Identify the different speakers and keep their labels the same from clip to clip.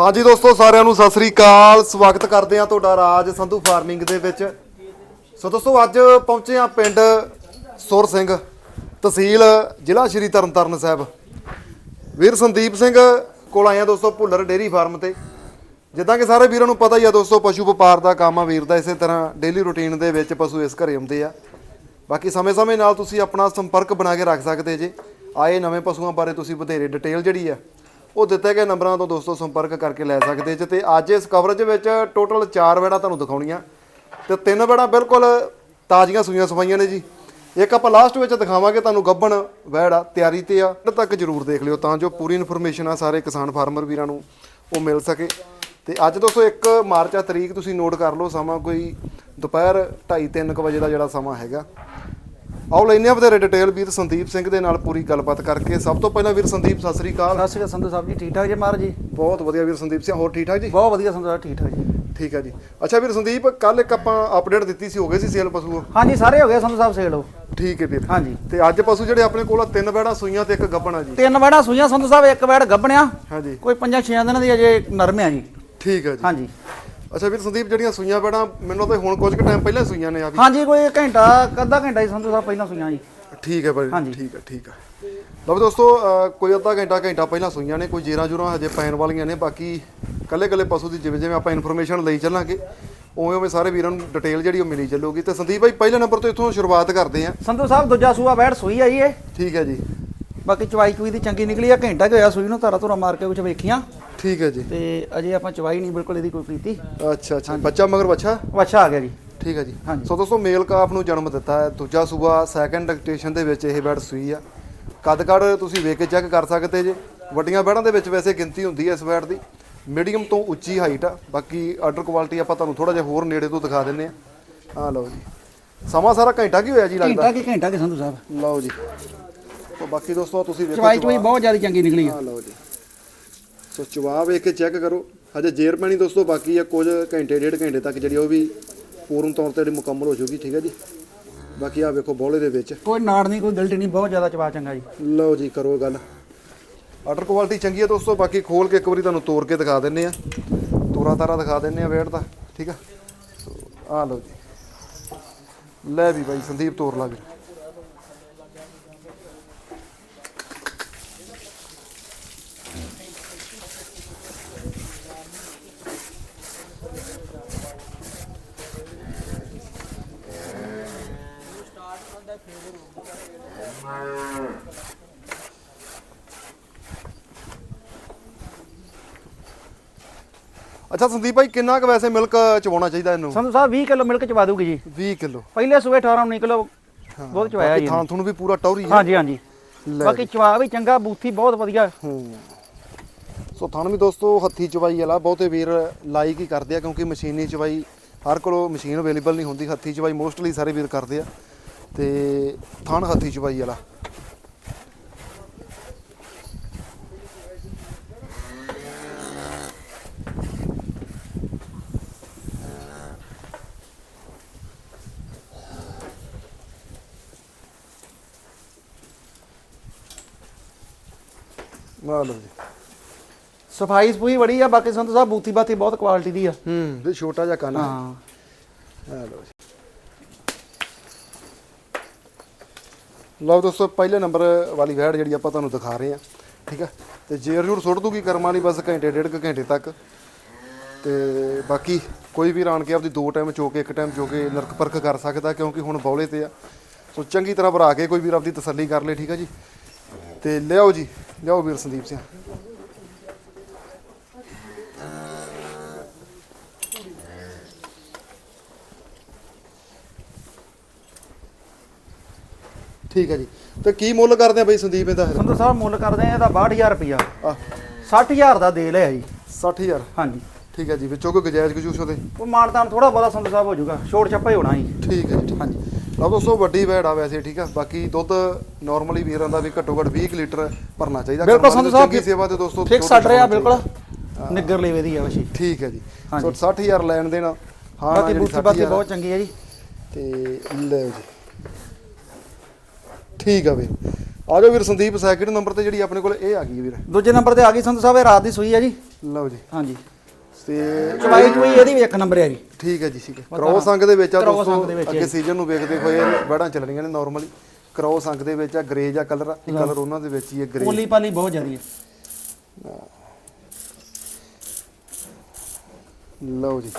Speaker 1: ਹਾਂਜੀ ਦੋਸਤੋ, ਸਾਰਿਆਂ ਨੂੰ ਸਤਿ ਸ੍ਰੀ ਅਕਾਲ। ਸਵਾਗਤ ਕਰਦੇ ਆ ਤੁਹਾਡਾ ਰਾਜ ਸੰਧੂ ਫਾਰਮਿੰਗ ਦੇ ਵਿੱਚ। ਸੋ ਦੋਸਤੋ, ਅੱਜ ਪਹੁੰਚੇ ਆ ਪਿੰਡ ਸੁਰ ਸਿੰਘ, ਤਹਿਸੀਲ ਜ਼ਿਲ੍ਹਾ ਸ਼੍ਰੀ ਤਰਨਤਾਰਨ ਸਾਹਿਬ। ਵੀਰ ਸੰਦੀਪ ਸਿੰਘ ਕੋਲ ਆਏ ਆ ਦੋਸਤੋ, ਭੁੱਲਰ ਡੇਰੀ ਫਾਰਮ ਤੇ। ਜਿੱਦਾਂ ਕਿ ਸਾਰੇ ਵੀਰਾਂ ਨੂੰ ਪਤਾ ਹੀ ਆ ਦੋਸਤੋ, ਪਸ਼ੂ ਵਪਾਰ ਦਾ ਕੰਮ ਆ ਵੀਰ ਦਾ, ਇਸੇ ਤਰ੍ਹਾਂ ਡੇਲੀ ਰੁਟੀਨ ਦੇ ਵਿੱਚ ਪਸ਼ੂ ਇਸ ਘਰੇ ਆਉਂਦੇ ਆ। ਬਾਕੀ ਸਮੇਂ-ਸਮੇਂ ਨਾਲ ਤੁਸੀਂ ਆਪਣਾ ਸੰਪਰਕ ਬਣਾ ਕੇ ਰੱਖ ਸਕਦੇ ਜੇ। ਆਏ ਨਵੇਂ ਪਸ਼ੂਆਂ ਬਾਰੇ ਤੁਸੀਂ ਵਧੇਰੇ ਡਿਟੇਲ ਜਿਹੜੀ ਆ ਉਹ ਦਿੱਤੇ ਗਏ ਨੰਬਰਾਂ ਤੋਂ ਦੋਸਤੋ ਸੰਪਰਕ ਕਰਕੇ ਲੈ ਸਕਦੇ ਜੇ ਤੇ ਅੱਜ ਇਸ ਕਵਰੇਜ ਵਿੱਚ ਟੋਟਲ 4 ਵੇੜਾ ਤੁਹਾਨੂੰ ਦਿਖਾਉਣੀਆਂ ਤੇ ਤਿੰਨ ਵੇੜਾ ਬਿਲਕੁਲ ਤਾਜ਼ੀਆਂ ਸੂਈਆਂ ਸਵਾਈਆਂ ਨੇ ਜੀ। ਇੱਕ ਆਪਾਂ ਲਾਸਟ ਵਿੱਚ ਦਿਖਾਵਾਂਗੇ ਤੁਹਾਨੂੰ ਗੱਬਣ ਵੈੜਾ ਤਿਆਰੀ ਤੇ ਆ। ਅੰਤ ਤੱਕ ਜਰੂਰ ਦੇਖ ਲਿਓ ਤਾਂ ਜੋ ਪੂਰੀ ਇਨਫੋਰਮੇਸ਼ਨ ਆ ਸਾਰੇ ਕਿਸਾਨ ਫਾਰਮਰ ਵੀਰਾਂ ਨੂੰ ਉਹ ਮਿਲ ਸਕੇ। ਤੇ ਅੱਜ ਦੋਸਤੋ 1 ਮਾਰਚ ਆ ਤਰੀਕ, ਤੁਸੀਂ ਨੋਟ ਕਰ ਲਓ ਸਮਾਂ ਕੋਈ ਦੁਪਹਿਰ 2:30 3 ਵਜੇ ਦਾ ਜਿਹੜਾ ਸਮਾਂ ਹੈਗਾ। ਆਓ ਲੈਨੇ ਆ ਵਧੇਰੇ ਡਿਟੇਲ ਵੀਰ ਸੰਦੀਪ ਸਿੰਘ ਦੇ ਨਾਲ ਪੂਰੀ ਗੱਲਬਾਤ ਕਰਕੇ। ਸਭ ਤੋਂ ਪਹਿਲਾਂ ਵੀਰ ਸੰਦੀਪ ਸਤਿ ਸ੍ਰੀ ਅਕਾਲ।
Speaker 2: ਸਤਿ ਸ਼੍ਰੀ ਅਕਾਲ ਸੰਧੂ ਸਾਹਿਬ ਜੀ ਠੀਕ ਠਾਕ ਜੀ ਮਹਾਰਾਜ ਜੀ?
Speaker 1: ਬਹੁਤ ਵਧੀਆ ਵੀਰ ਸੰਦੀਪ ਸਿੰਘ ਹੋਰ ਠੀਕ ਠਾਕ ਜੀ?
Speaker 2: ਬਹੁਤ ਵਧੀਆ ਸੰਧੂ ਸਾਹਿਬ ਠੀਕ ਠਾਕ ਜੀ।
Speaker 1: ਠੀਕ ਹੈ ਜੀ। ਅੱਛਾ ਵੀਰ ਸੰਦੀਪ ਕੱਲ ਇੱਕ ਆਪਾਂ ਅਪਡੇਟ ਦਿੱਤੀ ਸੀ ਹੋ ਗਏ ਸੀ ਸੇਲ ਪਸ਼ੂ?
Speaker 2: ਹਾਂਜੀ ਸਾਰੇ ਹੋ ਗਏ ਸੰਧੂ ਸਾਹਿਬ ਸੇਲੋ
Speaker 1: ਠੀਕ ਹੈ ਵੀਰ।
Speaker 2: ਹਾਂਜੀ।
Speaker 1: ਤੇ ਅੱਜ ਪਸ਼ੂ ਜਿਹੜੇ ਆਪਣੇ ਕੋਲ ਆ ਤਿੰਨ ਬੈੜਾ ਸੂਈਆਂ ਤੇ ਇੱਕ ਗੱਬਣਾ ਜੀ।
Speaker 2: ਤਿੰਨ ਵੜਾ ਸੂਈਆਂ ਸੰਧੂ ਸਾਹਿਬ ਇੱਕ ਵੜ ਗੱਬਣਿਆ
Speaker 1: ਹਾਂਜੀ।
Speaker 2: ਕੋਈ ਪੰਜਾਂ ਛੇਆਂ ਦਿਨਾਂ ਦੀ ਅਜੇ ਨਰਮ ਆ ਜੀ।
Speaker 1: ਠੀਕ ਹੈ ਜੀ।
Speaker 2: ਹਾਂਜੀ।
Speaker 1: ਅੱਛਾ ਵੀਰ ਸੰਦੀਪ ਜਿਹੜੀਆਂ ਸੂਈਆਂ ਬੈੜਾ ਮੈਨੂੰ ਤਾਂ ਹੁਣ ਕੁਝ ਕੁ ਟਾਈਮ ਪਹਿਲਾਂ ਸੂਈਆਂ ਨੇ ਆ ਵੀ।
Speaker 2: ਹਾਂਜੀ ਕੋਈ ਘੰਟਾ ਅੱਧਾ ਘੰਟਾ ਹੀ ਸੰਧੂ ਸਾਹਿਬ ਪਹਿਲਾਂ ਸੂਈਆਂ ਜੀ।
Speaker 1: ਠੀਕ ਹੈ ਭਾਈ। ਠੀਕ ਹੈ ਠੀਕ ਹੈ। ਲਓ ਵੀ ਦੋਸਤੋ ਕੋਈ ਅੱਧਾ ਘੰਟਾ ਘੰਟਾ ਪਹਿਲਾਂ ਸੂਈਆਂ ਨੇ ਕੋਈ ਜੇਰਾਂ ਜੁਰਾਂ ਹਜੇ ਪੈਣ ਵਾਲੀਆਂ ਨੇ ਬਾਕੀ ਕੱਲੇ ਕੱਲੇ ਪਸ਼ੂ ਦੀ ਜਿਵੇਂ ਜਿਵੇਂ ਆਪਾਂ ਇਨਫੋਰਮੇਸ਼ਨ ਲਈ ਚੱਲਾਂਗੇ ਉਵੇਂ ਉਵੇਂ ਸਾਰੇ ਵੀਰਾਂ ਨੂੰ ਡਿਟੇਲ ਜਿਹੜੀ ਉਹ ਮਿਲੀ ਚੱਲੂਗੀ। ਤੇ ਸੰਦੀਪ ਭਾਈ ਪਹਿਲੇ ਨੰਬਰ ਤੋਂ ਇੱਥੋਂ ਸ਼ੁਰੂਆਤ ਕਰਦੇ ਆਂ
Speaker 2: ਸੰਧੂ ਸਾਹਿਬ ਦੂਜਾ ਸੂਆ ਵੜ ਸੂਈ ਆ ਜੀ ਇਹ।
Speaker 1: ਠੀਕ ਹੈ ਜੀ।
Speaker 2: ਬਾਕੀ ਚਵਾਈ ਚੂਈ ਦੀ ਚੰਗੀ ਨਿਕਲੀ ਆ ਘੰਟਾ ਕੁ ਹੋਇਆ ਸੂਈ ਨੂੰ ਤਾਰਾ ਧੁਰਾ ਮਾਰ ਕੇ ਕੁਝ ਵੇਖੀਆਂ।
Speaker 1: ਠੀਕ ਹੈ ਜੀ।
Speaker 2: ਤੇ ਅਜੇ ਆਪਾਂ ਚਵਾਈ ਨਹੀਂ ਬਿਲਕੁਲ ਇਹਦੀ ਕੋਈ ਕੀਤੀ
Speaker 1: ਅੱਛਾ ਅੱਛਾ। ਬੱਚਾ ਮਗਰ ਬੱਚਾ?
Speaker 2: ਵੱਛਾ ਆ ਗਿਆ ਜੀ।
Speaker 1: ਠੀਕ ਹੈ ਜੀ। ਸੋ ਦੋਸਤੋ ਮੇਲ ਕਾਫ ਨੂੰ ਜਨਮ ਦਿੱਤਾ ਹੈ। ਦੂਜਾ ਸੂਬਾ ਸੈਕੰਡ ਡਿਕਟੇਸ਼ਨ ਦੇ ਵਿੱਚ ਇਹ ਬੈਡ ਸੂਈ ਆ। ਕੱਦ ਕੱਦ ਤੁਸੀਂ ਵੇਖ ਕੇ ਚੈੱਕ ਕਰ ਸਕਦੇ ਜੇ। ਵੱਡੀਆਂ ਬੈਡਾਂ ਦੇ ਵਿੱਚ ਵੈਸੇ ਗਿਣਤੀ ਹੁੰਦੀ ਹੈ ਇਸ ਬੈਡ ਦੀ। ਮੀਡੀਅਮ ਤੋਂ ਉੱਚੀ ਹਾਈਟ ਆ। ਬਾਕੀ ਆਰਡਰ ਕੁਆਲਿਟੀ ਆਪਾਂ ਤੁਹਾਨੂੰ ਥੋੜਾ ਜਿਹਾ ਹੋਰ ਨੇੜੇ ਤੋਂ ਦਿਖਾ ਦਿੰਨੇ ਆ ਆ ਲਓ ਜੀ। ਸਮਾਂ ਸਾਰਾ ਘੰਟਾ ਕੀ ਹੋਇਆ ਜੀ ਲੱਗਦਾ?
Speaker 2: ਘੰਟਾ ਕੀ ਘੰਟਾ ਕੀ ਸੰਧੂ ਸਾਹਿਬ?
Speaker 1: ਲਓ ਜੀ। ਸੋ ਬਾਕੀ ਦੋਸਤੋ ਤੁਸੀਂ ਵੇਖੋ
Speaker 2: ਚਵਾਈ ਚਵਾਈ ਬਹੁਤ ਜ਼ਿਆਦਾ ਚੰਗੀ ਨਿਕਲੀ ਆ
Speaker 1: ਲਓ ਜੀ। ਸੋ ਜਵਾਬ ਵੇਖ ਕੇ ਚੈੱਕ ਕਰੋ। ਹਜੇ ਜੇਰ ਪੈਣੀ ਦੋਸਤੋ ਬਾਕੀ ਆ ਕੁਝ ਘੰਟੇ ਡੇਢ ਘੰਟੇ ਤੱਕ ਜਿਹੜੀ ਉਹ ਵੀ ਪੂਰਨ ਤੌਰ ਤੇ ਜਿਹੜੀ ਮੁਕੰਮਲ ਹੋ ਜਾਊਗੀ ਠੀਕ ਹੈ ਜੀ? ਬਾਕੀ ਆ ਵੇਖੋ ਬੌਲੇ ਦੇ ਵਿੱਚ।
Speaker 2: ਕੋਈ ਨਾੜ ਨਹੀਂ ਕੋਈ ਗਿਲਟ ਨਹੀਂ ਬਹੁਤ ਜ਼ਿਆਦਾ ਚਵਾ ਚੰਗਾ ਜੀ।
Speaker 1: ਲਓ ਜੀ ਕਰੋ ਗੱਲ। ਆਰਡਰ ਕੁਆਲਿਟੀ ਚੰਗੀ ਹੈ ਦੋਸਤੋ ਬਾਕੀ ਖੋਲ ਕੇ ਇੱਕ ਵਾਰੀ ਤੁਹਾਨੂੰ ਤੋੜ ਕੇ ਦਿਖਾ ਦਿੰਨੇ ਆ ਤੋਰਾ ਤਾਰਾ ਦਿਖਾ ਦਿੰਨੇ ਆ ਵੇਟ ਦਾ ਠੀਕ ਆ? ਸੋ, ਆ ਲਓ ਜੀ। ਲੈ ਵੀ ਬਾਈ ਸੰਦੀਪ ਤੋਰ ਲਾ ਵੀਰ। ਅੱਛਾ ਸੰਦੀਪ ਭਾਈ ਕਿੰਨਾ ਕੁ ਵੈਸੇ ਮਿਲਕ ਚਵਾਉਣਾ ਚਾਹੀਦਾ ਇਹਨੂੰ?
Speaker 2: ਸੰਧੂ ਸਾਹਿਬ 20 ਕਿਲੋ ਮਿਲਕ ਚਵਾ ਦੂਗੀ ਜੀ।
Speaker 1: 20 ਕਿਲੋ।
Speaker 2: ਪਹਿਲੇ ਸੂਏ 18 19 ਕਿਲੋ ਬਹੁਤ ਚਵਾਇਆ ਜੀ
Speaker 1: ਥਾਂ ਤੁਹਾਨੂੰ ਵੀ ਪੂਰਾ ਟੌਰੀ ਹੈ।
Speaker 2: ਹਾਂਜੀ ਹਾਂਜੀ।
Speaker 1: ਲੈ
Speaker 2: ਬਾਕੀ ਚਵਾ ਵੀ ਚੰਗਾ ਬੂਥੀ ਬਹੁਤ ਵਧੀਆ।
Speaker 1: ਹੂੰ। ਸੋ ਥਣ ਵੀ ਦੋਸਤੋ ਹੱਥੀ ਚਵਾਈ ਵਾਲਾ ਬਹੁਤੇ ਵੀਰ ਲਾਈਕ ਹੀ ਕਰਦੇ ਆ ਕਿਉਂਕਿ ਮਸ਼ੀਨੀ ਚਵਾਈ ਹਰ ਕੋਲ ਮਸ਼ੀਨ ਅਵੇਲੇਬਲ ਨਹੀਂ ਹੁੰਦੀ। ਹੱਥੀ ਚਵਾਈ ਮੋਸਟਲੀ ਸਾਰੇ ਵੀਰ ਕਰਦੇ ਆ। ਤੇ ਥਣ ਹੱਥੀ ਚਵਾਈ ਵਾਲਾ। ਆ ਲਓ ਜੀ।
Speaker 2: ਸਫ਼ਾਈ ਸਫੂਈ ਬੜੀ ਆ ਬਾਕੀ ਸੰਧੂ ਸਾਹਿਬ ਬੂਥੀ ਬਾਤੀ ਬਹੁਤ ਕੁਆਲਿਟੀ ਦੀ ਆ।
Speaker 1: ਹੂੰ। ਤੇ ਛੋਟਾ ਜਿਹਾ ਕੰਨ।
Speaker 2: ਹਾਂ।
Speaker 1: ਆ ਲਓ ਜੀ। ਲਓ ਦੋਸਤੋ, ਪਹਿਲੇ ਨੰਬਰ ਵਾਲੀ ਵੈੜ ਜਿਹੜੀ ਆਪਾਂ ਤੁਹਾਨੂੰ ਦਿਖਾ ਰਹੇ ਆ ਠੀਕ ਆ? ਤੇ ਜੇਰ ਜੂਰ ਸੁੱਟ ਦੂਗੀ ਕਰਮਾਂ ਲਈ, ਬਸ ਘੰਟੇ, ਡੇਢ ਕੁ ਘੰਟੇ ਤੱਕ। ਤੇ ਬਾਕੀ ਕੋਈ ਵੀ ਆਣ ਕੇ ਆਪਦੀ ਦੋ ਟਾਈਮ ਚੋ ਕੇ, ਇੱਕ ਟਾਈਮ ਚੋ ਕੇ ਨਰਕ ਪਰਖ ਕਰ ਸਕਦਾ, ਕਿਉਂਕਿ ਹੁਣ ਬੌਲੇ ਤੇ ਆ। ਸੋ ਚੰਗੀ ਤਰ੍ਹਾਂ ਭਰਾ ਕੇ ਕੋਈ ਵੀਰ ਆਪਦੀ ਤਸੱਲੀ ਕਰ ਲੇ, ਠੀਕ ਆ ਜੀ? ਤੇ ਲਿਆਓ ਜੀ, ਲਿਆਓ ਵੀਰ ਸੰਦੀਪ ਸਿੰਘ। ਠੀਕ ਹੈ ਜੀ। ਤੇ ਕੀ ਮੁੱਲ ਕਰਦੇ ਆ ਬਈ ਸੰਦੀਪ ਇਹਦਾ? ਫਿਰ
Speaker 2: ਸੰਧੂ ਸਾਹਿਬ ਮੁੱਲ ਕਰਦੇ ਆ ਇਹਦਾ 62000 ਰੁਪਿਆ
Speaker 1: ਆ
Speaker 2: 60000 ਦਾ ਦੇ ਲਿਆ ਜੀ।
Speaker 1: 60000
Speaker 2: ਹਾਂਜੀ।
Speaker 1: ਠੀਕ ਹੈ ਜੀ ਵਿੱਚੋਂ ਕੋਈ ਗਜਾਇਜ਼ ਗਜੂਸ ਉਹਦੇ।
Speaker 2: ਉਹ ਮਾਨਤਾਨ ਥੋੜਾ ਬਹੁਤਾ ਸੰਧੂ ਸਾਹਿਬ ਹੋ ਜਾਊਗਾ ਛੋੜ ਛੱਪਾ ਹੀ ਹੋਣਾ ਜੀ।
Speaker 1: ਠੀਕ ਹੈ ਜੀ
Speaker 2: ਹਾਂਜੀ।
Speaker 1: ਲਓ ਦੋਸਤੋ ਵੱਡੀ ਵੈੜ ਆ ਵੈਸੇ ਠੀਕ ਆ। ਬਾਕੀ ਦੁੱਧ ਨਾਰਮਲੀ ਵੀਰਾਂ ਦਾ ਵੀ ਘੱਟੋ ਘੱਟ 20 ਕੁ ਲੀਟਰ ਭਰਨਾ ਚਾਹੀਦਾ।
Speaker 2: ਬਿਲਕੁਲ ਸੰਧੂ ਸਾਹਿਬ
Speaker 1: ਚੰਗੀ ਸੇਵਾ ਤੇ ਦੋਸਤੋ
Speaker 2: ਫਿਕਸ ਛੱਡ ਰਿਹਾ ਬਿਲਕੁਲ। ਨਿੱਗਰ ਲੇਵੇ ਦੀ ਆ ਵਸ਼ੀ।
Speaker 1: ਠੀਕ ਹੈ ਜੀ।
Speaker 2: ਹਾਂਜੀ।
Speaker 1: ਸੋ 60000 ਲੈਣ ਦੇਣਾ। ਹਾਂ
Speaker 2: ਬਾਕੀ ਬੂਥੀ ਬਾਤੀ ਬਹੁਤ ਚੰਗੀ ਹੈ ਜੀ।
Speaker 1: ਤੇ ਲੈ ਜੀ। ਠੀਕ ਆ ਬਈ ਆ ਜਾਓ ਵੀਰ ਸੰਦੀਪ ਸੈਕਿੰਡ ਨੰਬਰ ਤੇ ਜਿਹੜੀ ਆਪਣੇ ਕੋਲ ਇਹ ਆ ਗਈ ਵੀਰ।
Speaker 2: ਦੂਜੇ ਨੰਬਰ ਤੇ ਆ ਗਈ ਸੰਧੂ ਸਾਹਿਬ ਇਹ ਰਾਤ ਦੀ ਸੂਈ ਹੈ ਜੀ।
Speaker 1: ਲਓ ਜੀ।
Speaker 2: ਹਾਂਜੀ।
Speaker 1: ਤੇ
Speaker 2: ਚਵਾਈ ਚੁਈ ਇਹਦੀ ਵੀ ਇੱਕ ਨੰਬਰ ਹੈ ਜੀ।
Speaker 1: ਠੀਕ ਹੈ ਜੀ ਠੀਕ ਹੈ। ਕ੍ਰੋਸ ਅੰਗ ਦੇ ਵਿੱਚ ਆ ਦੋਸਤੋ ਅੱਗੇ ਸੀਜ਼ਨ ਨੂੰ ਵੇਖਦੇ ਹੋਏ ਬੜਾਂ ਚੱਲਣੀਆਂ ਨੇ ਨਾਰਮਲੀ ਕ੍ਰੋਸ ਅੰਗ ਦੇ ਵਿੱਚ ਆ ਗ੍ਰੇ ਜਾਂ ਕਲਰ ਇਹ ਕਲਰ ਉਹਨਾਂ ਦੇ ਵਿੱਚ ਹੀ ਹੈ ਗ੍ਰੇ
Speaker 2: ਪੋਲੀ ਪਾਲੀ ਬਹੁਤ ਜ਼ਿਆਦੀ ਹੈ
Speaker 1: ਲਓ ਜੀ।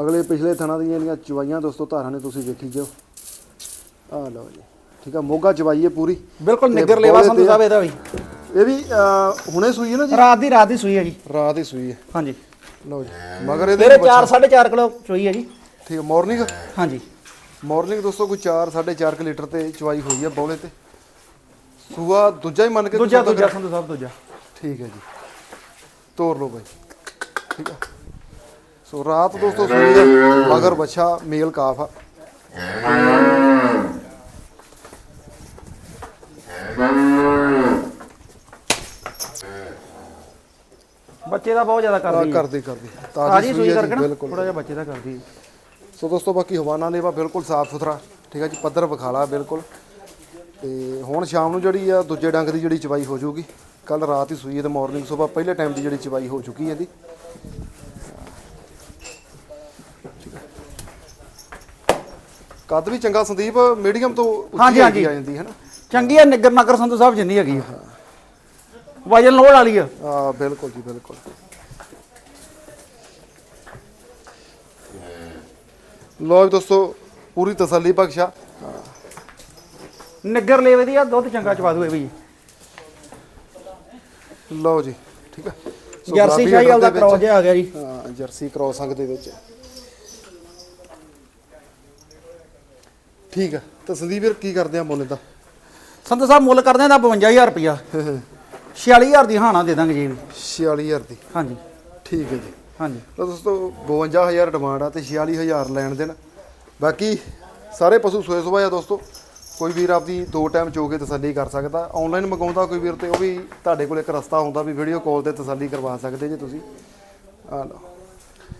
Speaker 1: ਅਗਲੇ ਪਿਛਲੇ ਥਣਾ ਦੀਆਂ ਜਿਹੜੀਆਂ ਚਵਾਈਆਂ ਦੋਸਤੋ ਧਾਰਾਂ ਨੇ ਤੁਸੀਂ ਵੇਖੀ ਜਾਓ। ਆ ਲਓ ਜੀ। ਠੀਕ ਆ ਮੋਗਾ ਚਵਾਈ ਹੈ ਪੂਰੀ।
Speaker 2: ਬਿਲਕੁਲ ਨਿੱਗਰ ਲੇਵਾ ਸੰਧੂ ਸਾਹਿਬ ਇਹਦਾ ਵੀ।
Speaker 1: ਇਹ ਵੀ ਅਹ, ਹੁਣੇ ਸੂਈ ਹੈ ਨਾ ਜੀ?
Speaker 2: ਰਾਤ ਦੀ ਰਾਤ ਦੀ ਸੂਈ ਹੈ ਜੀ।
Speaker 1: ਰਾਤ ਹੀ ਸੂਈ ਹੈ।
Speaker 2: ਹਾਂਜੀ।
Speaker 1: ਲਓ ਜੀ ਮਗਰ ਇਹਦੇ
Speaker 2: ਤੇਰੇ
Speaker 1: ਵੀ
Speaker 2: 4 4.5 ਕਿਲੋ ਚੋਈ ਹੈ ਜੀ।
Speaker 1: ਠੀਕ ਹੈ ਮਾਰਨਿੰਗ?
Speaker 2: ਹਾਂਜੀ।
Speaker 1: ਮਾਰਨਿੰਗ ਦੋਸਤੋ ਕੋਈ 4 4.5 ਕਿ ਲੀਟਰ ਤੇ ਚਵਾਈ ਹੋਈ ਹੈ ਬੌਲੇ ਤੇ। ਸੂਆ ਦੂਜਾ ਹੀ ਮੰਨ ਕੇ
Speaker 2: ਦੂਜਾ
Speaker 1: ਤੁਸੀਂ
Speaker 2: ਦੂਜਾ। ਸੰਧੂ ਸਾਹਿਬ ਦੂਜਾ।
Speaker 1: ਠੀਕ ਹੈ ਜੀ। ਤੋਰ ਲਓ ਬਾਈ। ਠੀਕ ਆ। ਸੋ ਰਾਤ ਦੋਸਤੋ ਸੂਈ ਹੈ ਮਗਰ ਬੱਚਾ ਮੇਲ ਕਾਫ ਆ।
Speaker 2: ਬੱਚੇ ਦਾ ਬਹੁਤ ਜ਼ਿਆਦਾ
Speaker 1: ਆ
Speaker 2: ਕਰਦੀ ਹੈ।
Speaker 1: ਕਰਦੇ ਕਰਦੇ।
Speaker 2: ਤਾਜੀ ਸੂਈ ਕਰਕੇ ਨਾ ਥੋੜਾ ਜਿਹਾ ਬੱਚੇ ਦਾ ਕਰਦੀ
Speaker 1: ਸੋ ਦੋਸਤੋ ਬਾਕੀ ਹਵਾਨਾ ਲੇਵਾ ਬਿਲਕੁਲ ਸਾਫ਼ ਸੁਥਰਾ ਠੀਕ ਹੈ ਜੀ ਪੱਧਰ ਵਿਖਾਲਾ ਬਿਲਕੁਲ। ਤੇ ਹੁਣ ਸ਼ਾਮ ਨੂੰ ਜਿਹੜੀ ਆ ਦੂਜੇ ਡੰਗ ਦੀ ਜਿਹੜੀ ਚਵਾਈ ਹੋ ਜਾਊਗੀ ਕੱਲ ਰਾਤ ਹੀ ਸੂਈ ਤੇ ਮਾਰਨਿੰਗ ਸਵੇਰ ਪਹਿਲੇ ਟਾਈਮ ਦੀ ਜਿਹੜੀ ਚਵਾਈ ਹੋ ਚੁੱਕੀ ਹੈ ਇਹਦੀ। ਕੱਦ ਵੀ ਚੰਗਾ ਸੰਦੀਪ ਮੀਡੀਅਮ ਤੋਂ ਉੱਚੀ। ਆ ਜਾਂਦੀ ਹੈ ਨਾ?
Speaker 2: ਚੰਗੀ ਹੈ ਨਿੱਗਰ ਨਗਰ ਸੰਧੂ ਸਾਹਿਬ ਜਿੰਨੀ ਹੈਗੀ ਆ। ਵਜਨ ਲੋੜ ਵਾਲੀ ਆ।
Speaker 1: ਆ ਬਿਲਕੁਲ ਜੀ ਬਿਲਕੁਲ। ਲੋ ਜੀ ਦੋਸਤੋ ਪੂਰੀ ਤਸੱਲੀ ਬਖਸ਼ਾ।
Speaker 2: ਨਿੱਗਰ ਲੇਵੇ ਦੀ ਆ ਦੁੱਧ ਚੰਗਾ ਚਵਾ ਦੂ ਇਹ ਵੀ
Speaker 1: ਲਓ ਜੀ ਠੀਕ ਹੈ ਸੋ
Speaker 2: ਜਰਸੀ
Speaker 1: ਗੁਲਾਬੀ
Speaker 2: ਸ਼ਾਹੀ ਵਾਲਾ
Speaker 1: ਅੱਡਰ ਦੇ
Speaker 2: ਜਿਹਾ ਆ ਗਿਆ ਜੀ।
Speaker 1: ਹਾਂ ਜਰਸੀ ਕ੍ਰੋਸ ਅੰਗ ਦੇ ਵਿੱਚ। ਠੀਕ ਹੈ ਤਾਂ ਸੰਦੀਪ ਵੀਰ ਕੀ ਕਰਦੇ ਆ ਮੁੱਲ ਦਾ?
Speaker 2: ਸੰਧੂ ਸਾਹਿਬ ਮੁੱਲ ਕਰਦੇ ਦਾ 52000 ਰੁਪਿਆ 46000 ਦੀ ਹਾਣਾ ਦੇ ਦਾਂਗੇ ਜੀ। ਇਹ ਵੀ।
Speaker 1: 46000 ਦੀ।
Speaker 2: ਹਾਂਜੀ।
Speaker 1: ਠੀਕ ਹੈ ਜੀ।
Speaker 2: ਹਾਂਜੀ।
Speaker 1: ਤਾਂ ਦੋਸਤੋ 52000 ਡਿਮਾਂਡ ਆ ਤੇ 46000 ਲੈਣ ਦੇਣ। ਬਾਕੀ ਸਾਰੇ ਪਸ਼ੂ ਸੋਏ ਸੁਭਾ ਆ ਦੋਸਤੋ। ਕੋਈ ਵੀਰ ਆਪਦੀ ਦੋ ਟਾਈਮ ਚੋ ਕੇ ਤਸੱਲੀ ਕਰ ਸਕਦਾ। ਆਨਲਾਈਨ ਮੰਗਾਉਂਦਾ ਕੋਈ ਵੀਰ ਤੇ ਉਹ ਵੀ ਤੁਹਾਡੇ ਕੋਲ ਇੱਕ ਰਸਤਾ ਹੁੰਦਾ ਵੀ ਵੀਡੀਓ ਕਾਲ ਤੇ ਤਸੱਲੀ ਕਰਵਾ ਸਕਦੇ ਜੇ ਤੁਸੀਂ। ਆ ਲਓ।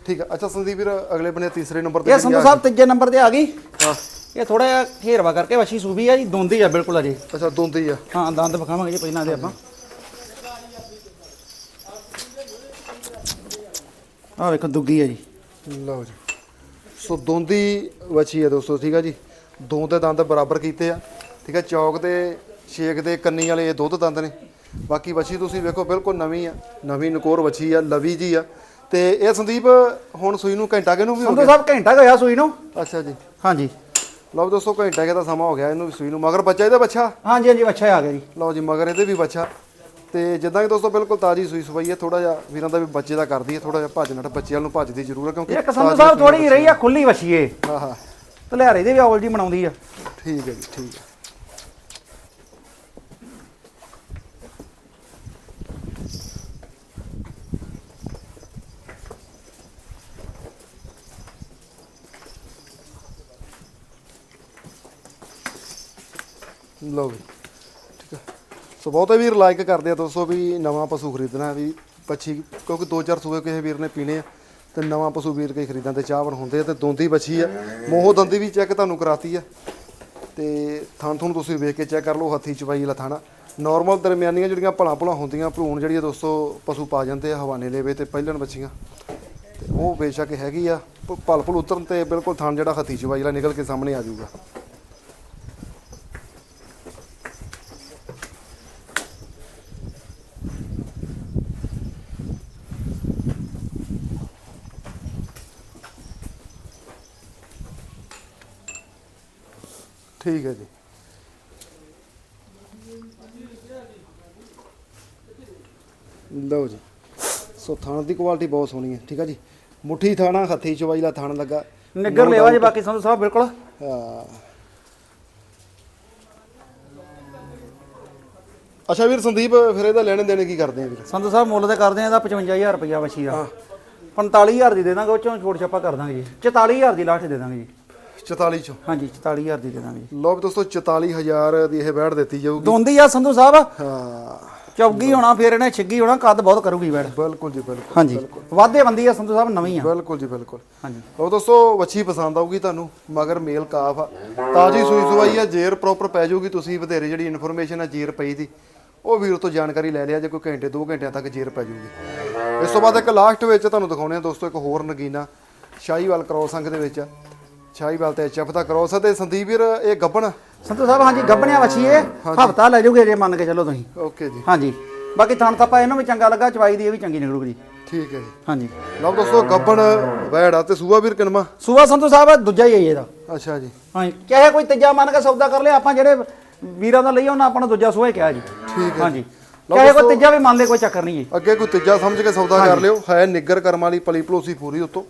Speaker 1: ਠੀਕ ਹੈ ਅੱਛਾ ਸੰਦੀਪ ਵੀਰ ਅਗਲੇ ਬੰਨੇ ਤੀਸਰੇ ਨੰਬਰ ਤੇ
Speaker 2: ਇਹ ਸੰਧੂ ਸਾਹਿਬ ਤੀਜੇ ਨੰਬਰ ਤੇ ਆ ਗਈ।
Speaker 1: ਹਾਂ।
Speaker 2: ਇਹ ਥੋੜਾ ਜਿਹਾ ਘੇਰਵਾ ਕਰਕੇ ਵਸ਼ੀ ਸੂਬੀ ਆ ਜੀ ਦੋਂਦੀ ਆ ਬਿਲਕੁਲ ਅਜੇ
Speaker 1: ਅੱਛਾ ਦੋਂਦੀ ਆ।
Speaker 2: ਹਾਂ ਦੰਦ ਵਿਖਾਵਾਂਗੇ ਜੀ ਪਹਿਲਾਂ ਦੇ ਆਪਾਂ। ਆ ਵੇਖੋ ਦੁੱਗੀ ਆ ਜੀ।
Speaker 1: ਲਓ ਜੀ। ਸੋ ਦੋਂਦੀ ਵੱਛੀ ਹੈ ਦੋਸਤੋ ਠੀਕ ਆ ਜੀ। ਦੋ ਤੇ ਦੰਦ ਬਰਾਬਰ ਕੀਤੇ ਆ ਠੀਕ ਹੈ ਚੌਕ ਤੇ ਛੇਕ ਦੇ ਕੰਨੀ ਵਾਲੇ ਇਹ ਦੁੱਧ ਦੰਦ ਨੇ। ਬਾਕੀ ਵੱਛੀ ਤੁਸੀਂ ਵੇਖੋ ਬਿਲਕੁਲ ਨਵੀਂ ਆ ਨਵੀਂ ਨਕੋਰ ਵੱਛੀ ਆ ਲਵੀ ਜੀ ਆ। ਤੇ ਇਹ ਸੰਦੀਪ ਹੁਣ ਸੂਈ ਨੂੰ ਘੰਟਾ ਕਿਨੂੰ ਵੀ ਹੋ
Speaker 2: ਸੰਧੂ ਸਾਹਿਬ ਘੰਟਾ ਕੁ ਹੋਇਆ ਸੂਈ ਨੂੰ।
Speaker 1: ਗਿਆ ਅੱਛਾ ਜੀ।
Speaker 2: ਹਾਂਜੀ।
Speaker 1: ਲਓ ਦੋਸਤੋ ਘੰਟਾ ਕੇ ਦਾ ਸਮਾਂ ਹੋ ਗਿਆ ਇਹਨੂੰ ਵੀ ਸੂਈ ਨੂੰ ਮਗਰ ਬੱਚਾ ਇਹਦਾ ਬੱਚਾ?
Speaker 2: ਹਾਂਜੀ ਹਾਂਜੀ ਅੱਛਾ ਆ ਗਿਆ ਜੀ।
Speaker 1: ਲਓ ਜੀ ਮਗਰ ਇਹਦੇ ਵੀ ਬੱਚਾ। ਤੇ ਜਿੱਦਾਂ ਕਿ ਦੋਸਤੋ ਬਿਲਕੁਲ ਤਾਜੀ ਸੂਈ ਸਵਾਈ ਹੈ ਥੋੜਾ ਜਿਹਾ ਵੀਰਾਂ ਦਾ ਵੀ ਬੱਚੇ ਦਾ ਕਰਦੀ ਹੈ ਥੋੜਾ ਜਿਹਾ ਭੱਜ ਨੱਠ ਬੱਚੇ ਵੱਲ ਨੂੰ ਭੱਜਦੀ ਜ਼ਰੂਰ ਹੈ ਕਿਉਂਕਿ
Speaker 2: ਇੱਕ ਸੰਧੂ ਸਾਹਿਬ ਥੋੜੀ ਰਹੀ ਆ ਖੁੱਲੀ ਵਛੀਏ
Speaker 1: ਹਾਂ ਹਾਂ।
Speaker 2: ਤਲਿਆਰੇ ਦੇ ਵੀ ਔਲ ਜੀ ਬਣਾਉਂਦੀ ਆ।
Speaker 1: ਠੀਕ ਹੈ ਜੀ ਠੀਕ ਹੈ। ਲਓ ਜੀ। ਸੋ ਬਹੁਤੇ ਵੀਰ ਲਾਈਕ ਕਰਦੇ ਆ ਦੋਸਤੋ ਵੀ ਨਵਾਂ ਪਸ਼ੂ ਖਰੀਦਣਾ ਵੀ ਪੱਛੀ, ਕਿਉਂਕਿ ਦੋ ਚਾਰ ਸੂਏ ਕਿਸੇ ਵੀਰ ਨੇ ਪੀਣੇ ਆ, ਤੇ ਨਵਾਂ ਪਸ਼ੂ ਵੀਰ ਕਈ ਖਰੀਦਾਂ ਤੇ ਚਾਹਵਣ ਹੁੰਦੇ ਆ ਤੇ ਦੋਂਦੀ ਬੱਛੀ ਆ। ਮੋਹ ਦੰਦੀ ਵੀ ਚੈੱਕ ਤੁਹਾਨੂੰ ਕਰਾਤੀ ਆ। ਤੇ ਥਣ ਥਣ ਤੁਸੀਂ ਵੇਖ ਕੇ ਚੈੱਕ ਕਰ ਲਓ, ਹੱਥੀ ਚਵਾਈ ਵਾਲਾ ਥਾਣਾ। ਨਾਰਮਲ ਦਰਮਿਆਨੀਆਂ ਜਿਹੜੀਆਂ ਭਲਾ ਭਲਾ ਹੁੰਦੀਆਂ ਭਰੂਣ ਜਿਹੜੀ ਆ ਦੋਸਤੋ ਪਸ਼ੂ ਪਾ ਜਾਂਦੇ ਆ, ਹਵਾਨੇ ਲੇਵੇ ਤੇ ਪਹਿਲਣ ਬੱਚੀਆਂ। ਤੇ ਉਹ ਬੇਸ਼ੱਕ ਹੈਗੀ ਆ, ਭ- ਭਲ ਭੁਲ ਉਤਰਨ ਤੇ ਬਿਲਕੁਲ ਥਣ ਜਿਹੜਾ ਹੱਥੀ ਚਵਾਈ ਵਾਲਾ ਨਿਕਲ ਕੇ ਸਾਹਮਣੇ ਆ ਜਾਊਗਾ। ਠੀਕ ਹੈ ਜੀ। ਲਓ ਜੀ। ਸੋ ਥਣ ਦੀ ਕੁਆਲਿਟੀ ਬਹੁਤ ਸੋਹਣੀ ਹੈ ਠੀਕ ਹੈ ਜੀ। ਮੁੱਠੀ ਥਾਣਾ ਹੱਥੀ ਚਵਾਈ ਦਾ ਥਣ ਲੱਗਾ।
Speaker 2: ਨਿੱਗਰ ਲੇਵਾ ਜੀ ਬਾਕੀ ਸੰਧੂ ਸਾਹਿਬ ਬਿਲਕੁਲ।
Speaker 1: ਹਾਂ। ਅੱਛਾ ਵੀਰ ਸੰਦੀਪ ਫਿਰ ਇਹਦਾ ਲੈਣੇ ਦੇਣੇ ਕੀ ਕਰਦੇ ਆ ਵੀਰ?
Speaker 2: ਸੰਧੂ ਸਾਹਿਬ ਮੁੱਲ ਤੇ ਕਰਦੇ ਆ ਇਹਦਾ 55000 ਰੁਪਇਆ ਵਛੀ ਦਾ। 45000 ਦੀ ਦੇ ਦਾਂਗੇ ਉਹ ਚੋਂ ਛੋਟ ਛਾਪਾ ਕਰ ਦਾਂਗੇ ਜੀ। 44000 ਦੀ ਲਾਸਟ ਦੇ ਦਾਂਗੇ ਜੀ।
Speaker 1: 44 ਚੋਂ।
Speaker 2: ਹਾਂਜੀ 44000 ਦੀ ਦੇ ਦਾਂਗੇ
Speaker 1: ਲਓ ਵੀ ਦੋਸਤੋ 44000 ਦੀ ਇਹ ਬੈਠ ਦਿੱਤੀ ਜਾਊਗੀ।
Speaker 2: ਦੋਂਦੀ ਆ ਸੰਧੂ ਸਾਹਿਬ?
Speaker 1: ਹਾਂ।
Speaker 2: ਚੌਗੀ ਹੋਣਾ ਫਿਰ ਇਹਨੇ ਛਿੱਗੀ ਹੋਣਾ ਕੱਦ ਬਹੁਤ ਕਰੂਗੀ ਵੈੜ
Speaker 1: ਬਿਲਕੁਲ ਜੀ ਬਿਲਕੁਲ
Speaker 2: ਹਾਂਜੀ। ਵਾਧੇ ਬੰਦੀ ਆ ਸੰਧੂ ਸਾਹਿਬ ਨਵੀਂ ਆ।
Speaker 1: ਬਿਲਕੁਲ ਜੀ ਬਿਲਕੁਲ।
Speaker 2: ਹਾਂਜੀ।
Speaker 1: ਉਹ ਦੋਸਤੋ ਵੱਛੀ ਪਸੰਦ ਆਊਗੀ ਤੁਹਾਨੂੰ ਮਗਰ ਮੇਲ ਕਾਫ ਆ। ਤਾਜੀ ਸੂਈ ਸਵਾਈ ਆ ਜੇਰ ਪ੍ਰੋਪਰ ਪੈ ਜਾਊਗੀ ਤੁਸੀਂ ਵਧੇਰੇ ਜਿਹੜੀ ਇਨਫੋਰਮੇਸ਼ਨ ਆ ਜੇਰ ਪਈ ਦੀ ਉਹ ਵੀਰ ਤੋਂ ਜਾਣਕਾਰੀ ਲੈ ਲਿਆ ਜੇ ਕੋਈ ਘੰਟੇ 2 ਘੰਟਿਆਂ ਤੱਕ ਜੇਰ ਪੈ ਜਾਊਗੀ। ਇਸ ਤੋਂ ਬਾਅਦ ਇੱਕ ਲਾਸਟ ਵਿੱਚ ਤੁਹਾਨੂੰ ਦਿਖਾਉਣੇ ਆ ਦੋਸਤੋ ਇੱਕ ਹੋਰ ਨਗੀਨਾ ਸ਼ਾਹੀਵਾਲ ਕ੍ਰੋਸ ਅੰਗ ਦੇ ਵਿੱਚ ਆ। ਸ਼ਾਹੀਵਾਲ ਤੇ ਐਚਐਫ ਦਾ ਕ੍ਰੋਸ ਤੇ ਸੰਦੀਪ ਵੀਰ ਇਹ ਗੱਬਣ?
Speaker 2: ਸੰਧੂ ਸਾਹਿਬ ਹਾਂਜੀ ਗੱਬਣਿਆ ਵੱਛੀ ਇਹ। ਹਫਤਾ ਲੈ ਜਾਓਗੇ ਜੇ ਮੰਨ ਕੇ ਚੱਲੋ ਤੁਸੀਂ।
Speaker 1: ਓਕੇ ਜੀ।
Speaker 2: ਹਾਂਜੀ। ਬਾਕੀ ਥਣ ਥਾਪਾ ਇਹਨੂੰ ਵੀ ਚੰਗਾ ਲੱਗਾ ਚਵਾਈ ਦੀ ਇਹ ਵੀ ਚੰਗੀ ਨਿਕਲੂਗੀ ਜੀ।
Speaker 1: ਠੀਕ ਹੈ ਜੀ।
Speaker 2: ਹਾਂਜੀ।
Speaker 1: ਲਓ ਦੋਸਤੋ ਗੱਬਣ ਵੈੜ ਤੇ ਸੂਆ ਵੀਰ ਕਿਨਮਾ?
Speaker 2: ਸੂਆ ਸੰਧੂ ਸਾਹਿਬ ਦੂਜਾ ਹੀ ਹੈ ਇਹਦਾ।
Speaker 1: ਅੱਛਾ ਜੀ।
Speaker 2: ਹਾਂਜੀ। ਚਾਹੇ ਕੋਈ ਤੀਜਾ ਮੰਨ ਕੇ ਸੌਦਾ ਕਰ ਲਿਆ ਆਪਾਂ ਜਿਹੜੇ ਵੀਰਾਂ ਦਾ ਲਈ ਉਹਨਾਂ ਆਪਾਂ ਨੂੰ ਦੂਜਾ ਸੂਆ ਹੀ ਕਿਹਾ ਜੀ।
Speaker 1: ਠੀਕ ਹੈ।
Speaker 2: ਹਾਂਜੀ। ਚਾਹੇ ਕੋਈ ਤੀਜਾ ਵੀ ਮੰਨ ਲੇ ਕੋਈ ਚੱਕਰ ਨਹੀਂ ਜੀ
Speaker 1: ਅੱਗੇ ਕੋਈ ਤੀਜਾ ਸਮਝ ਕੇ ਸੌਦਾ ਕਰ ਲਿਓ। ਹੈ ਨਿੱਗਰ ਕਰਮ ਵਾਲੀ ਪਲੀ ਪਲੋਸੀ ਪੂਰੀ ਉਤੋਂ।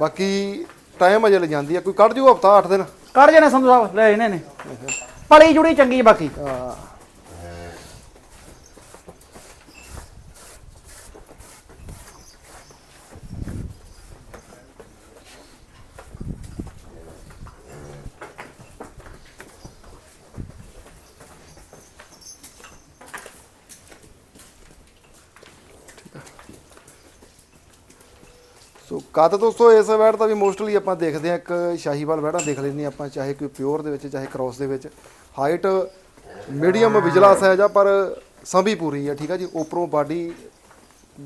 Speaker 1: ਬਾਕੀ ਟਾਈਮ ਅਜੇ ਲੈ ਜਾਂਦੀ ਆ ਕੋਈ ਕੱਢ ਜੂ ਹਫਤਾ 8 ਦਿਨ।
Speaker 2: ਕੱਢ ਜਣੇ ਸੰਧੂ ਸਾਹਿਬ ਲੈ ਇਹਨੇ ਨੇ। ਪਲੀ ਜੁੜੀ ਚੰਗੀ ਬਾਕੀ।
Speaker 1: ਹਾਂ। ਸੋ ਕੱਦ ਦੋਸਤੋ, ਇਸ ਵੈੜ ਦਾ ਵੀ ਮੋਸਟਲੀ ਆਪਾਂ ਦੇਖਦੇ ਆ ਇੱਕ ਸ਼ਾਹੀਵਾਲ ਵੈੜਾਂ ਦੇਖ ਲੈਂਦੇ ਹਾਂ ਆਪਾਂ, ਚਾਹੇ ਕੋਈ ਪਿਓਰ ਦੇ ਵਿੱਚ, ਚਾਹੇ ਕ੍ਰਾਸ ਦੇ ਵਿੱਚ। ਹਾਈਟ ਮੀਡੀਅਮ ਵਿਜਲਾ ਸਾਈਜ਼ ਆ ਪਰ ਸੰਭੀ ਪੂਰੀ ਆ, ਠੀਕ ਆ ਜੀ? ਉੱਪਰੋਂ ਬਾਡੀ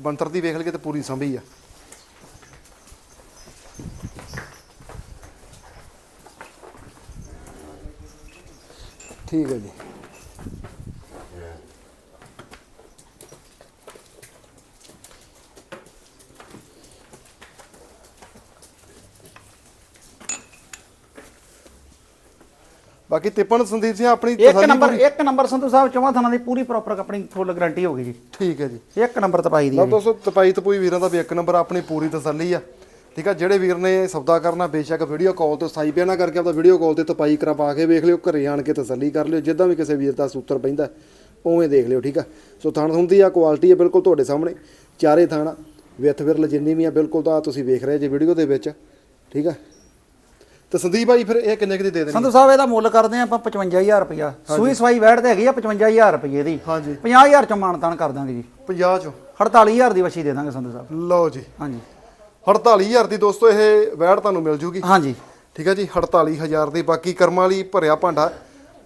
Speaker 1: ਬੰਤਰ ਦੀ ਵੇਖ ਲਈਏ ਤੇ ਪੂਰੀ ਸੰਭੀ ਆ। ਠੀਕ ਹੈ ਜੀ। ਬਾਕੀ ਤਿਪਨ ਸੰਦੀਪ ਸਿੰਘ ਆਪਣੀ
Speaker 2: ਇੱਕ ਨੰਬਰ ਇੱਕ ਨੰਬਰ ਸੰਧੂ ਸਾਹਿਬ ਚੌਵਾਂ ਥਾਂ ਦੀ ਪੂਰੀ ਪ੍ਰੋਪਰ ਆਪਣੀ ਫੁੱਲ ਗਾਰੰਟੀ ਹੋਗੀ ਜੀ।
Speaker 1: ਠੀਕ ਹੈ ਜੀ।
Speaker 2: ਇੱਕ ਨੰਬਰ ਤਪਾਈ ਦੀ
Speaker 1: ਲਓ। ਦੋਸਤੋ ਤਪਾਈ ਤਪੂਈ ਵੀਰਾਂ ਦਾ ਵੀ ਇੱਕ ਨੰਬਰ ਆਪਣੀ ਪੂਰੀ ਤਸੱਲੀ ਆ। ਠੀਕ ਆ ਜਿਹੜੇ ਵੀਰ ਨੇ ਸੌਦਾ ਕਰਨਾ ਬੇਸ਼ੱਕ ਵੀਡੀਓ ਕਾਲ ਤੋਂ ਸਾਈ ਪਿਆ ਨਾ ਕਰਕੇ ਆਪਦਾ ਵੀਡੀਓ ਕਾਲ ਤੇ ਤਪਾਈ ਕਰਵਾ ਕੇ ਵੇਖ ਲਿਓ ਘਰੇ ਆਣ ਕੇ ਤਸੱਲੀ ਕਰ ਲਿਓ ਜਿੱਦਾਂ ਵੀ ਕਿਸੇ ਵੀਰ ਦਾ ਸੂਤਰ ਪੈਂਦਾ ਉਵੇਂ ਦੇਖ ਲਿਓ ਠੀਕ ਆ। ਸੋ ਥਣ ਹੁੰਦੀ ਆ ਕੁਆਲਿਟੀ ਆ ਬਿਲਕੁਲ ਤੁਹਾਡੇ ਸਾਹਮਣੇ ਚਾਰੇ ਥਾਣਾ ਵਿੱਥ ਵਿਰਲ ਜਿੰਨੀ ਵੀ ਆ ਬਿਲਕੁਲ ਤਾਂ ਤੁਸੀਂ ਵੇਖ ਰਹੇ ਜੇ ਵੀਡੀਓ ਦੇ ਵਿੱਚ ਠੀਕ ਆ। ਤੇ ਸੰਦੀਪ ਭਾਈ ਫਿਰ ਇਹ ਕਿੰਨੇ ਕੁ ਦੀ ਦੇ ਦੇਣੀ
Speaker 2: ਸੰਧੂ ਸਾਹਿਬ ਇਹਦਾ ਮੁੱਲ ਕਰਦੇ ਆ ਆਪਾਂ 55000 ਰੁਪਇਆ। ਸੂਈ ਸਵਾਈ ਵੈੜ ਤੇ ਹੈਗੀ ਆ 55000 ਰੁਪਏ ਦੀ।
Speaker 1: ਹਾਂਜੀ।
Speaker 2: 50000 ਚ ਮਾਨਤਾਨ ਕਰ ਦਾਂਗੇ ਜੀ।
Speaker 1: 50 ਚੋਂ।
Speaker 2: 48000 ਦੀ ਵਛੀ ਦੇ ਦਾਂਗੇ ਸੰਧੂ ਸਾਹਿਬ।
Speaker 1: ਲਓ ਜੀ।
Speaker 2: ਹਾਂਜੀ।
Speaker 1: 48000 ਦੀ ਦੋਸਤੋ ਇਹ ਵੈੜ ਤੁਹਾਨੂੰ ਮਿਲ ਜੂਗੀ।
Speaker 2: ਹਾਂਜੀ।
Speaker 1: ਠੀਕ ਹੈ ਜੀ 48000 ਦੀ। ਬਾਕੀ ਕਰਮਾਂ ਵਾਲੀ ਭਰਿਆ ਭਾਂਡਾ।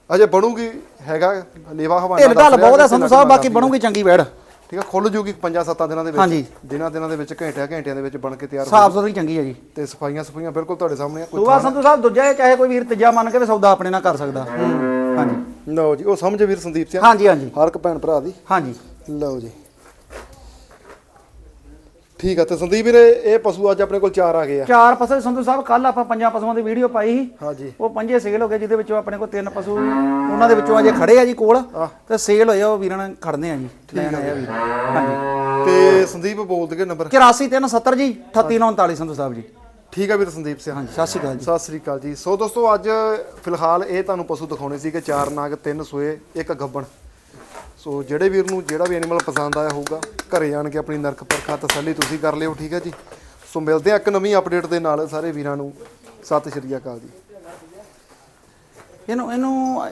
Speaker 1: ਅਜੇ ਬਣੂਗੀ ਹੈਗਾ ਲੇਵਾ ਹਵਾਨਾ
Speaker 2: ਢਿੱਲ ਢਾਲ ਬਹੁਤ ਹੈ ਸੰਧੂ ਸਾਹਿਬ ਬਾਕੀ ਬਣੂਗੀ ਚੰਗੀ ਵੈੜ।
Speaker 1: ਠੀਕ ਹੈ ਖੁੱਲ ਜੂਗੀ 5-7 ਦਿਨਾਂ ਦੇ ਵਿੱਚ।
Speaker 2: ਹਾਂਜੀ।
Speaker 1: ਦਿਨਾਂ ਦਿਨਾਂ ਦੇ ਵਿੱਚ ਘੰਟਿਆਂ ਘੰਟਿਆਂ ਦੇ ਵਿੱਚ ਬਣ ਕੇ ਤਿਆਰ ਹੋ
Speaker 2: ਸਾਫ਼ ਸੁਥਰੀ ਚੰਗੀ ਹੈ ਜੀ।
Speaker 1: ਤੇ ਸਫਾਈਆਂ ਸਫਾਈਆਂ ਬਿਲਕੁਲ ਤੁਹਾਡੇ ਸਾਹਮਣੇ ਆ ਕੋਈ
Speaker 2: ਦੂਆ ਸੰਧੂ ਸਾਹਿਬ ਦੂਜਾ ਇਹ ਚਾਹੇ ਕੋਈ ਵੀਰ ਤੀਜਾ ਮੰਨ ਕੇ ਵੀ ਸੌਦਾ ਆਪਣੇ ਨਾਲ ਕਰ ਸਕਦਾ। ਹਾਂਜੀ।
Speaker 1: ਲਓ ਜੀ ਉਹ ਸਮਝ ਵੀਰ ਸੰਦੀਪ ਸਿੰਘ?
Speaker 2: ਹਾਂਜੀ ਹਾਂਜੀ।
Speaker 1: ਹਰ ਇੱਕ ਭੈਣ ਭਰਾ ਦੀ?
Speaker 2: ਹਾਂਜੀ।
Speaker 1: ਲਓ ਜੀ। ਠੀਕ ਆ ਤੇ ਸੰਦੀਪ ਵੀਰੇ ਇਹ ਪਸ਼ੂ ਅੱਜ ਆਪਣੇ ਕੋਲ ਚਾਰ ਆ ਗਏ ਆ।
Speaker 2: ਚਾਰ ਪਸ਼ੂ ਸੰਧੂ ਸਾਹਿਬ ਕੱਲ ਆਪਾਂ ਪੰਜਾਂ ਪਸ਼ੂਆਂ ਦੀ ਵੀਡੀਓ ਪਾਈ ਸੀ।
Speaker 1: ਹਾਂਜੀ।
Speaker 2: ਉਹ ਪੰਜੇ ਸੇਲ ਹੋ ਗਏ ਜਿਹਦੇ ਵਿੱਚੋਂ ਆਪਣੇ ਕੋਲ ਤਿੰਨ ਪਸ਼ੂ ਉਹਨਾਂ ਦੇ ਵਿੱਚੋਂ ਅਜੇ ਖੜੇ ਆ ਜੀ ਕੋਲ। ਤੇ ਸੇਲ ਹੋਏ ਉਹ ਵੀਰਾਂ ਨਾਲ ਖੜਨੇ ਆ ਜੀ। ਲੈਣ ਆਇਆ ਵੀਰ। ਹਾਂਜੀ।
Speaker 1: ਤੇ ਸੰਦੀਪ ਬੋਲ ਦਗੇ ਨੰਬਰ
Speaker 2: 84370 ਜੀ 38939 ਸੰਧੂ ਸਾਹਿਬ ਜੀ।
Speaker 1: ਠੀਕ ਆ ਵੀਰ ਸੰਦੀਪ ਸਿੰਘ
Speaker 2: ਹਾਂਜੀ ਸਤਿ ਸ਼੍ਰੀ ਅਕਾਲ ਜੀ।
Speaker 1: ਸਤਿ ਸ੍ਰੀ ਅਕਾਲ ਜੀ। ਸੋ ਦੋਸਤੋ ਅੱਜ ਫਿਲਹਾਲ ਇਹ ਤੁਹਾਨੂੰ ਪਸ਼ੂ ਦਿਖਾਉਣੇ ਸੀ ਕਿ ਚਾਰ ਨਾਗ ਤਿੰਨ ਸੋਏ ਇੱਕ ਗੱਬਣ। ਸੋ ਜਿਹੜੇ ਵੀਰ ਨੂੰ ਜਿਹੜਾ ਵੀ ਐਨੀਮਲ ਪਸੰਦ ਆਇਆ ਹੋਊਗਾ ਘਰੇ ਆਣ ਕੇ ਆਪਣੀ ਨਰਕ ਪਰਖਾ ਤਸੱਲੀ ਤੁਸੀਂ ਕਰ ਲਿਓ ਠੀਕ ਹੈ ਜੀ? ਸੋ ਮਿਲਦੇ ਆ ਇੱਕ ਨਵੀਂ ਅਪਡੇਟ ਦੇ ਨਾਲ ਸਾਰੇ ਵੀਰਾਂ ਨੂੰ। ਸਤਿ ਸ਼੍ਰੀ ਅਕਾਲ ਜੀ।
Speaker 2: ਇਹਨੂੰ ਇਹਨੂੰ